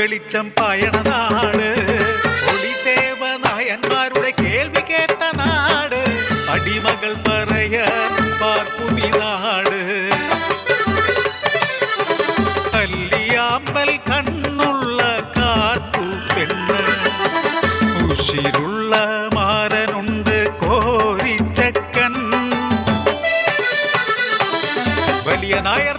വെളിച്ചം പായണ നാട് ഒളിസേവ നായന്മാരുടെ കേൾവി കേട്ട നാട്. അടിമകൾ പറയ പാർക്കുമി നാട് കല്ലിയാമ്പൽ കണ്ണുള്ള കാത്തു പെണ്ണ്. ഉശിരുള്ള മാരനുണ്ട് കോരിച്ചക്കൻ. വലിയ നായർ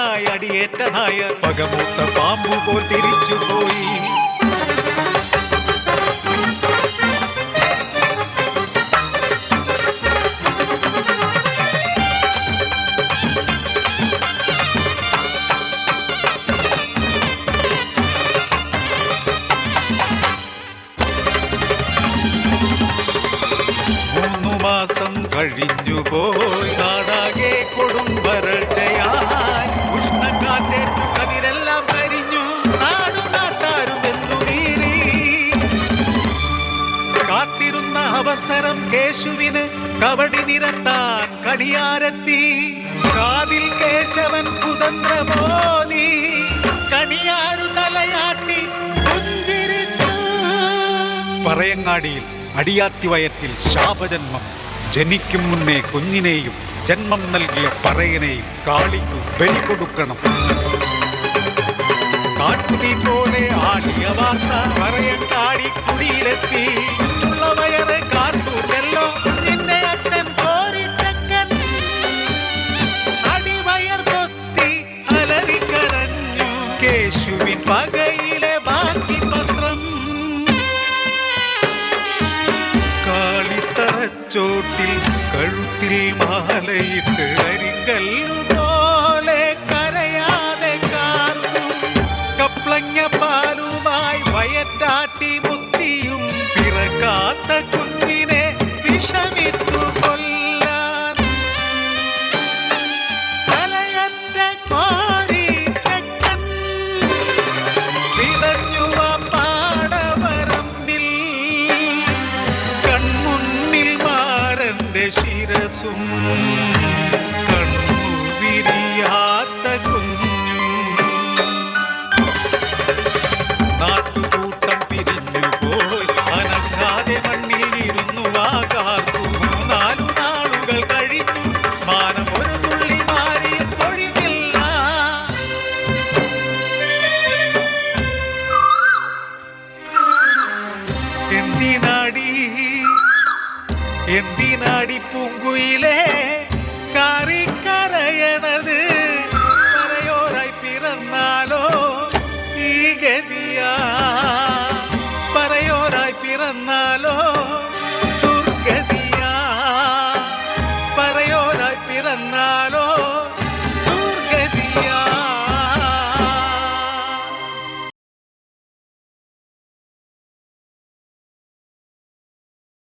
അപഹാസ്യനായ അടിയേറ്റ നായർ. പകമൂത്ത പാമ്പു പോൽ തിരിച്ചുപോയി മാസം കഴിഞ്ഞു പോയി നാടാകെ കൊടും വരൾച്ചയായി അവസരം കേശുവിന് കവടി നിരത്താൻ കടിയാരെത്തി. കാതിൽ കേശവൻ കുതന്ത്രമോദി. കണിയാരു തലയാട്ടി പറയങ്ങാടിയിൽ അടിയാത്തി വയറ്റിൽ ശാപജന്മം. ജനിക്കും മുന്നേ കുഞ്ഞിനെയും ജന്മം നൽകിയ പറയനെയും കാളിക്കു ബലി കൊടുക്കണം. കാട്ടുതീ വാർത്ത പറയട്ടാടി കുടിയിലെത്തി. ഉള്ള വയറ് നിന്നെ അച്ഛൻ കോരിച്ചക്കൻ അടിവയർ പൊത്തി അലറിക്കരഞ്ഞു കേശുവിൻ പകയിലെ ബാക്കി പത്രം. കാളിത്തറച്ചോട്ടിൽ കഴുത്തിൽ മാലയിട്ട് അരിങ്കല്ലു sum தூங்குயிலே.